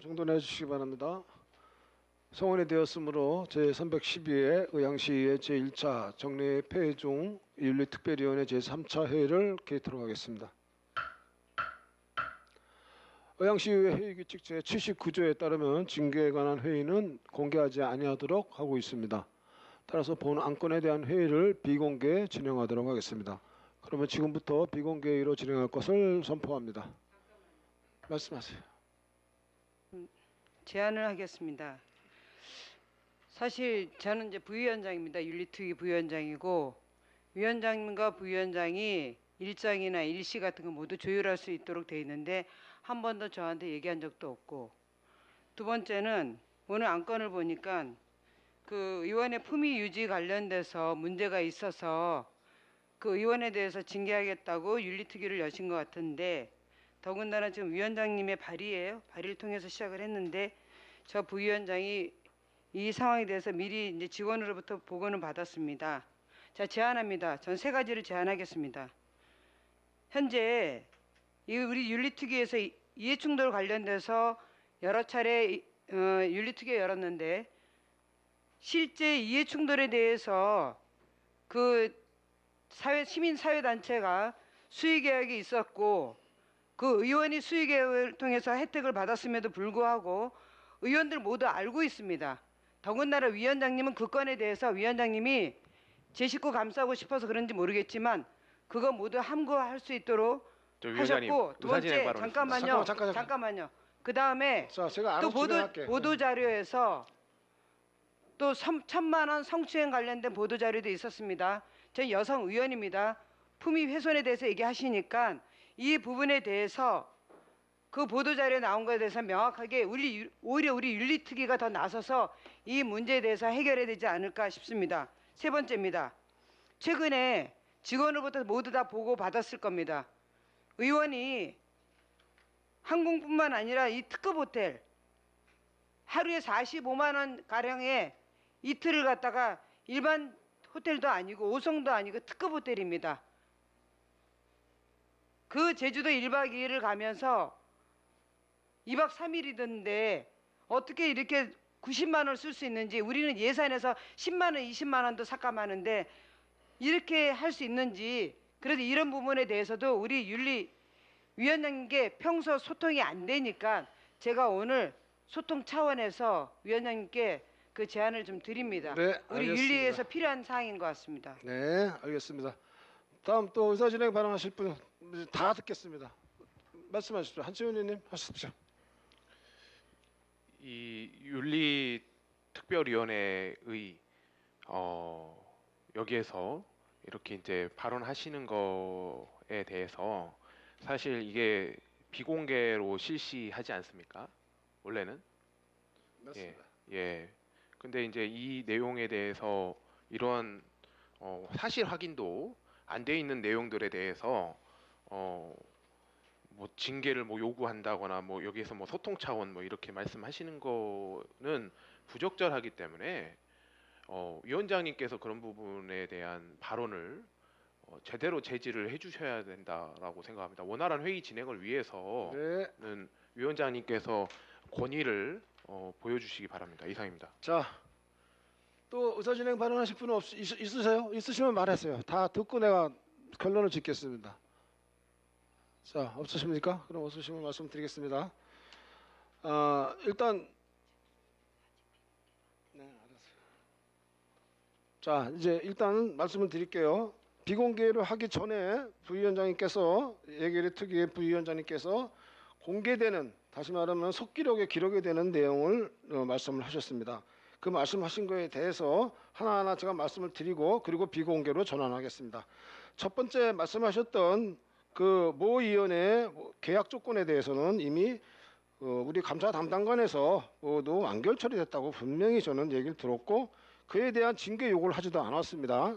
정돈해 주시기 바랍니다. 성원이 되었으므로 제312회 의향시의 제1차 정례 폐회 중 윤리특별위원회 제3차 회의를 개의토록 하겠습니다. 의향시의 회의 규칙 제79조에 따르면 징계에 관한 회의는 공개하지 아니하도록 하고 있습니다. 따라서 본 안건에 대한 회의를 비공개 진행하도록 하겠습니다. 그러면 지금부터 비공개 회의로 진행할 것을 선포합니다. 말씀하세요. 제안을 하겠습니다. 사실 저는 이제 부위원장입니다. 윤리특위 부위원장이고 위원장님과 부위원장이 일정이나 일시 같은 거 모두 조율할 수 있도록 돼 있는데 한 번도 저한테 얘기한 적도 없고 두 번째는 오늘 안건을 보니까 그 의원의 품위 유지 관련돼서 문제가 있어서 그 의원에 대해서 징계하겠다고 윤리특위를 여신 것 같은데 더군다나 지금 위원장님의 발의예요. 발의를 통해서 시작을 했는데 저 부위원장이 이 상황에 대해서 미리 이제 직원으로부터 보고는 받았습니다. 자 제안합니다. 전 세 가지를 제안하겠습니다. 현재 이 우리 윤리특위에서 이- 이해충돌 관련돼서 여러 차례 이- 어, 윤리특위 열었는데 실제 이해충돌에 대해서 그 사회 시민 사회 단체가 수의 계약이 있었고 그 의원이 수의 계약을 통해서 혜택을 받았음에도 불구하고 의원들 모두 알고 있습니다. 더군다나 위원장님은 그 건에 대해서 위원장님이 제 식구 감싸고 싶어서 그런지 모르겠지만 그거 모두 함구할 수 있도록 하셨고 두 번째 잠깐만요. 잠깐만, 잠깐, 잠깐. 잠깐만요. 그 다음에 자, 제가 알아서 또 보도. 보도 자료에서 또 삼- 천만 원 성추행 관련된 보도 자료도 있었습니다. 전 여성 의원입니다. 품위 훼손에 대해서 얘기하시니까 이 부분에 대해서 그 보도 자료에 나온 것에 대해서 명확하게 우리 유- 오히려 우리 윤리특위가 더 나서서 이 문제에 대해서 해결해야 되지 않을까 싶습니다. 세 번째입니다. 최근에 직원으로부터 모두 다 보고 받았을 겁니다. 의원이 항공뿐만 아니라 이 특급 호텔 하루에 45만 원 가량의 이틀을 갔다가 일반 호텔도 아니고 5성도 아니고 특급 호텔입니다. 그 제주도 1박 2일을 가면서 2박 3일이던데 어떻게 이렇게 90만 원을 쓸 수 있는지 우리는 예산에서 10만 원, 20만 원도 삭감하는데 이렇게 할 수 있는지 그래서 이런 부분에 대해서도 우리 윤리 위원장님께 평소 소통이 안 되니까 제가 오늘 소통 차원에서 위원장님께 그 제안을 좀 드립니다. 네, 우리 알겠습니다. 윤리에서 필요한 사항인 것 같습니다. 네, 알겠습니다. 다음 또 의사 진행 발언하실 분 다 듣겠습니다. 말씀하십시오. 한지훈 의원님 하십시오. 이 윤리 특별위원회의 어 여기에서 이렇게 이제 발언하시는 거에 대해서 사실 이게 비공개로 실시하지 않습니까? 원래는 맞습니다. 예. 근데 이제 이 내용에 대해서 이런 어, 사실 확인도 안 돼 있는 내용들에 대해서 어, 뭐 징계를 뭐 요구한다거나 뭐 여기에서 뭐 소통 차원 뭐 이렇게 말씀하시는 거는 부적절하기 때문에 어, 위원장님께서 그런 부분에 대한 발언을 어, 제대로 제지를 해주셔야 된다라고 생각합니다. 원활한 회의 진행을 위해서 네, 는 위원장님께서 권위를 어, 보여주시기 바랍니다. 이상입니다. 자, 또 의사 진행 발언하실 분 없 있, 있으세요? 있으시면 말하세요. 다 듣고 내가 결론을 짓겠습니다. 자, 없으십니까? 그럼 없으시면 말씀드리겠습니다. 아, 일단 네, 알았어요. 자, 이제 일단 말씀을 드릴게요. 비공개를 하기 전에 부위원장님께서 예결위 특위의 부위원장님께서 공개되는 다시 말하면 속기록에 기록이 되는 내용을 어, 말씀을 하셨습니다. 그 말씀하신 거에 대해서 하나하나 제가 말씀을 드리고 그리고 비공개로 전환하겠습니다. 첫 번째 말씀하셨던 그 모 위원회 계약 조건에 대해서는 이미 어, 우리 감사 담당관에서 모두 완결 처리됐다고 분명히 저는 얘기를 들었고 그에 대한 징계 요구를 하지도 않았습니다.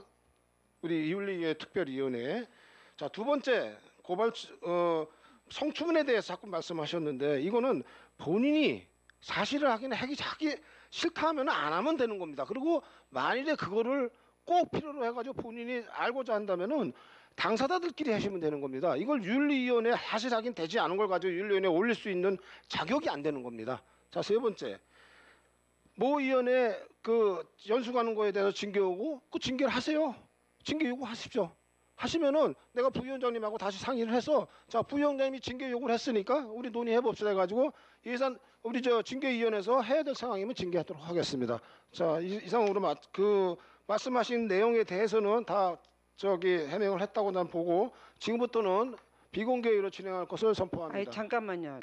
우리 이윤리의 특별위원회. 자 두 번째 고발 어, 성추문에 대해서 자꾸 말씀하셨는데 이거는 본인이 사실을 하긴 하기 자기 싫다 하면 안 하면 되는 겁니다. 그리고 만일에 그거를 꼭 필요로 해가지고 본인이 알고자 한다면은 당사자들끼리 하시면 되는 겁니다. 이걸 윤리위원회 사실 확인 되지 않은 걸 가지고 윤리위원회에 올릴 수 있는 자격이 안 되는 겁니다. 자 세 번째 모 위원회 그 연수가는 거에 대해서 징계 오고 그 징계를 하세요. 징계 요구하십시오. 하시면은 내가 부위원장님하고 다시 상의를 해서 자 부위원장님이 징계 요구를 했으니까 우리 논의해 봅시다 해가지고 예산 우리 저 징계위원회에서 해야 될 상황이면 징계하도록 하겠습니다. 자 이, 이상으로 마, 그 말씀하신 내용에 대해서는 다 저기 해명을 했다고 난 보고 지금부터는 비공개로 진행할 것을 아니 선포합니다. 잠깐만요.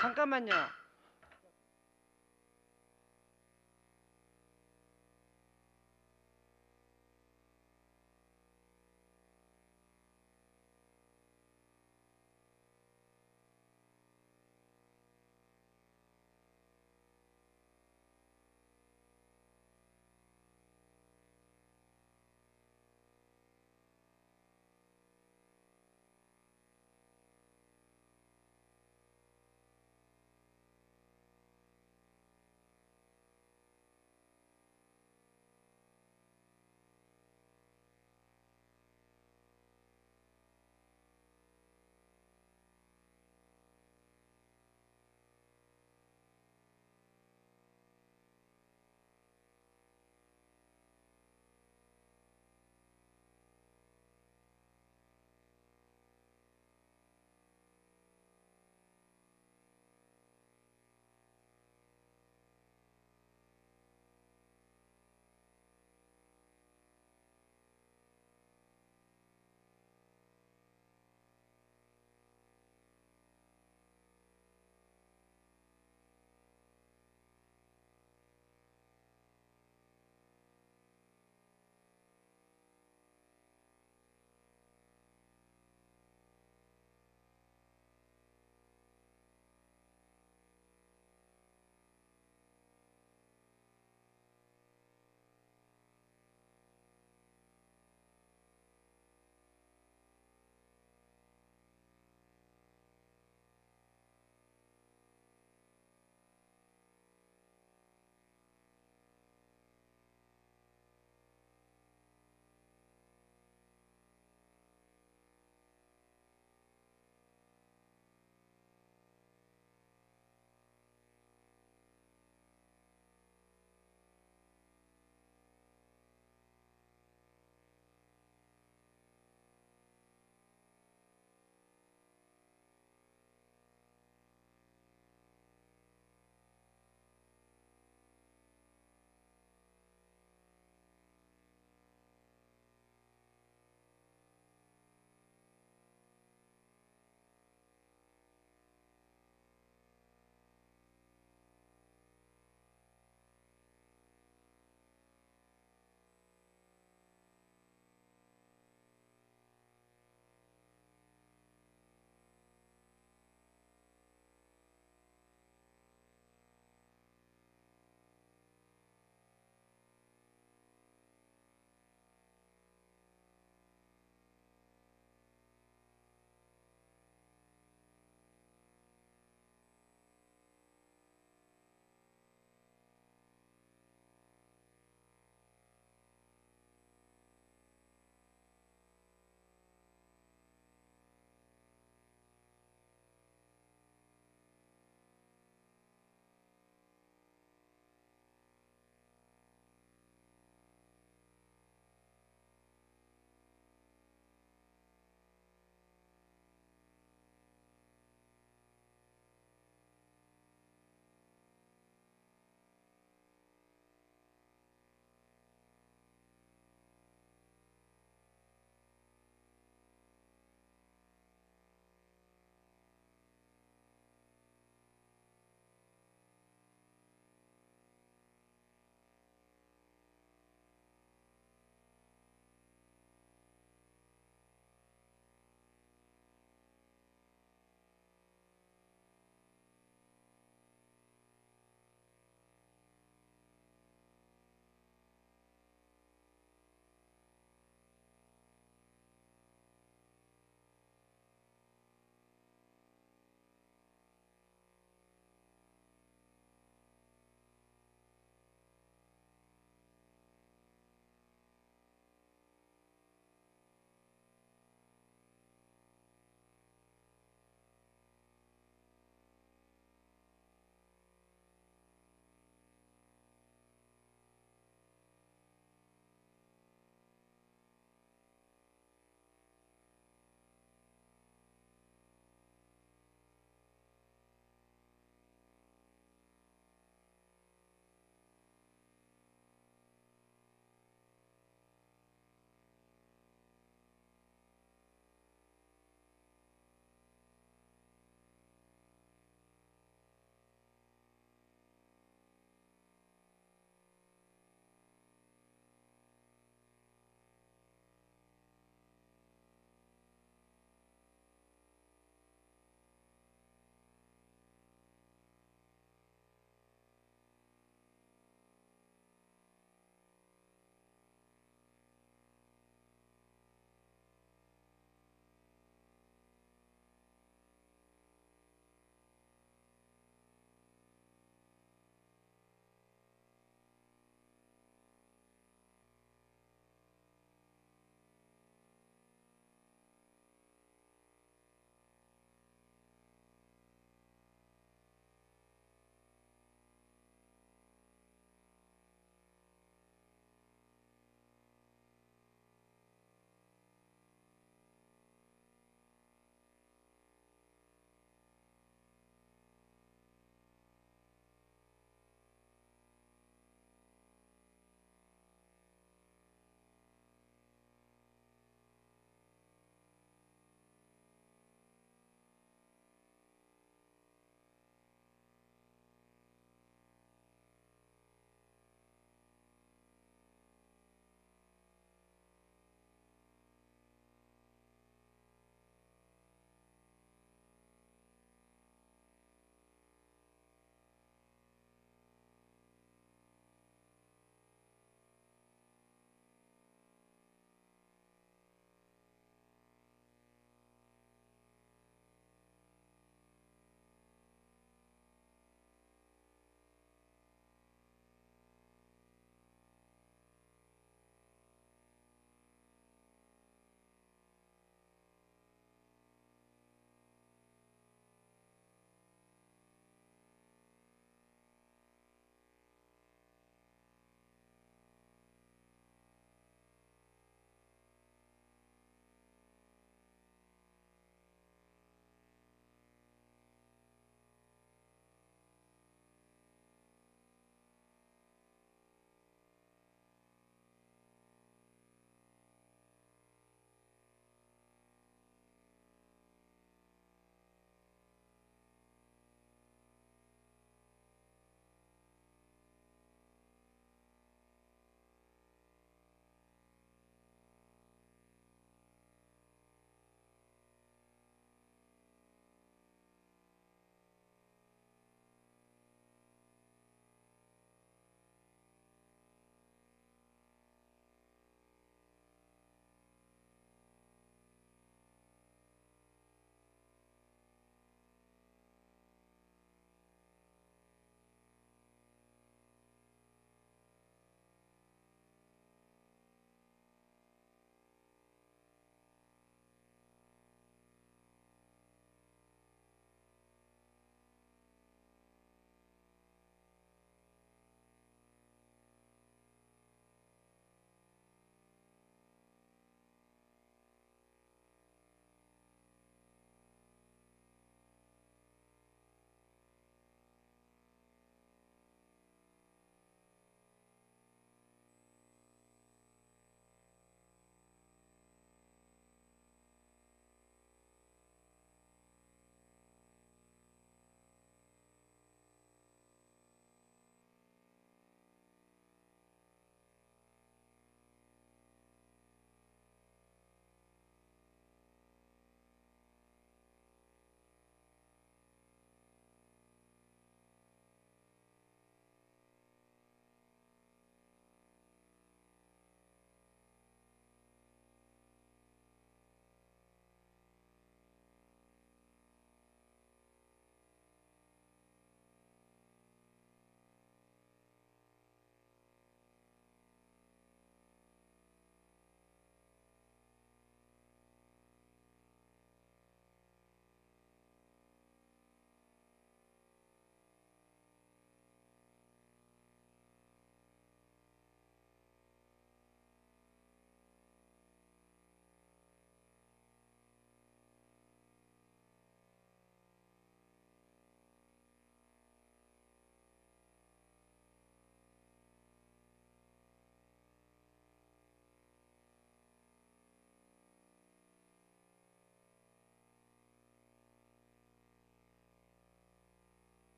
잠깐만요.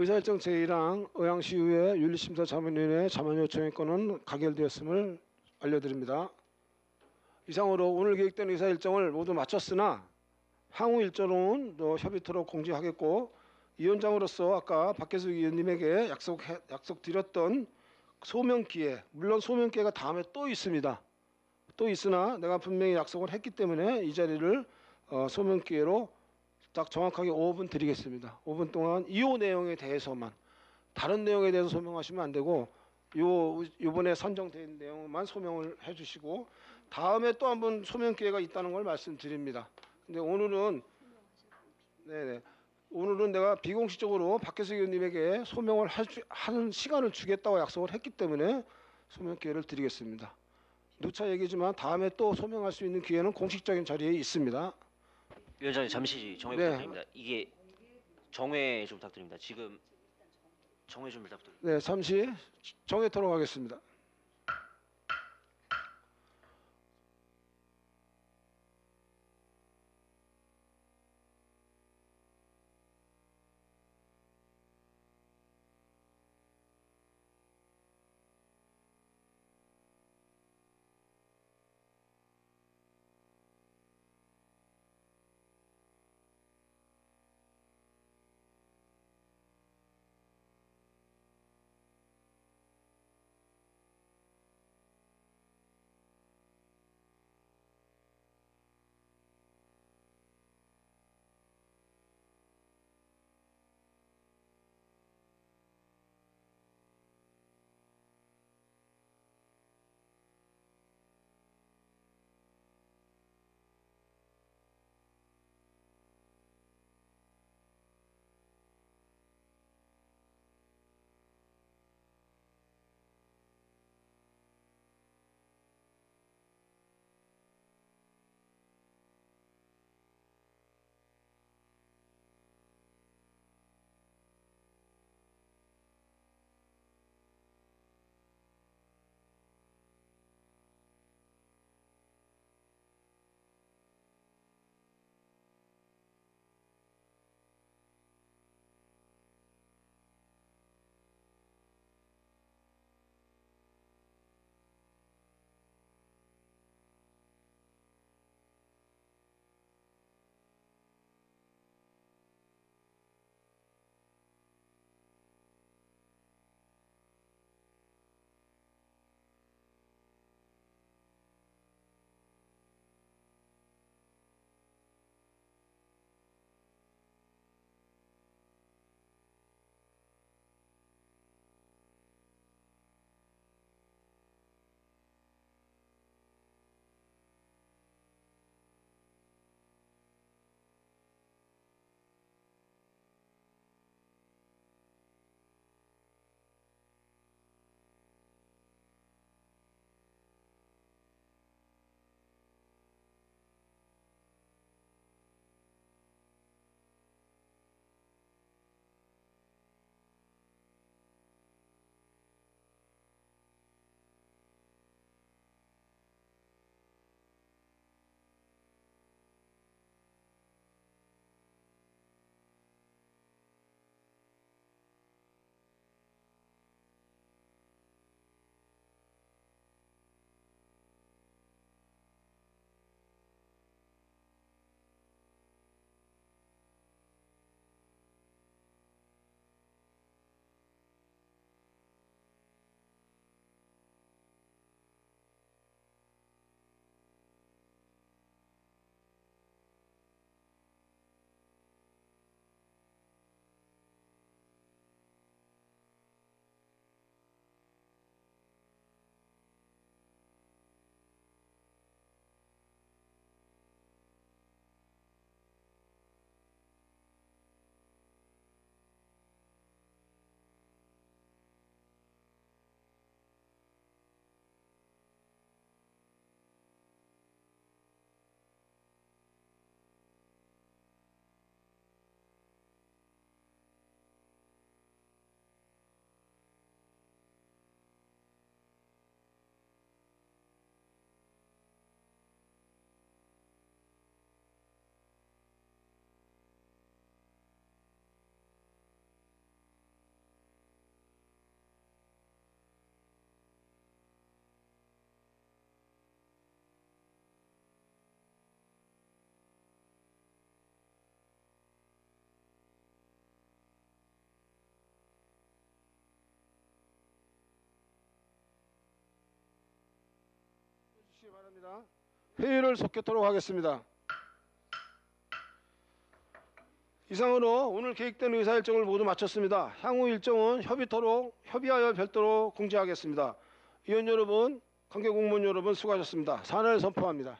의사일정 제1항 의왕시의회 윤리심사 자문위원회 자문 요청의 건은 가결되었음을 알려드립니다. 이상으로 오늘 계획된 의사일정을 모두 마쳤으나 향후 일정은 또 협의토록 공지하겠고 위원장으로서 아까 박계수 위원님에게 약속 약속 드렸던 소명 기회 물론 소명 기회가 다음에 또 있습니다. 또 있으나 내가 분명히 약속을 했기 때문에 이 자리를 어, 소명 기회로 딱 정확하게 5분 드리겠습니다. 5분 동안 이 내용에 대해서만 다른 내용에 대해서 소명하시면 안 되고 요 요번에 선정된 내용만 소명을 해주시고 다음에 또 한 번 소명 기회가 있다는 걸 말씀드립니다. 근데 오늘은 네네 오늘은 내가 비공식적으로 박혜수 의원님에게 소명을 해주, 하는 시간을 주겠다고 약속을 했기 때문에 소명 기회를 드리겠습니다. 누차 얘기지만 다음에 또 소명할 수 있는 기회는 공식적인 자리에 있습니다. 위원장님 잠시 정회 네. 부탁드립니다. 이게 정회 좀 부탁드립니다. 지금 정회 좀 부탁드립니다. 네, 잠시 정해토록 하겠습니다. 감사합니다. 회의를 속겠도록 하겠습니다. 이상으로 오늘 계획된 의사 일정을 모두 마쳤습니다. 향후 일정은 협의토록 협의하여 별도로 공지하겠습니다. 위원 여러분, 관계 공무원 여러분 수고하셨습니다. 산을 선포합니다.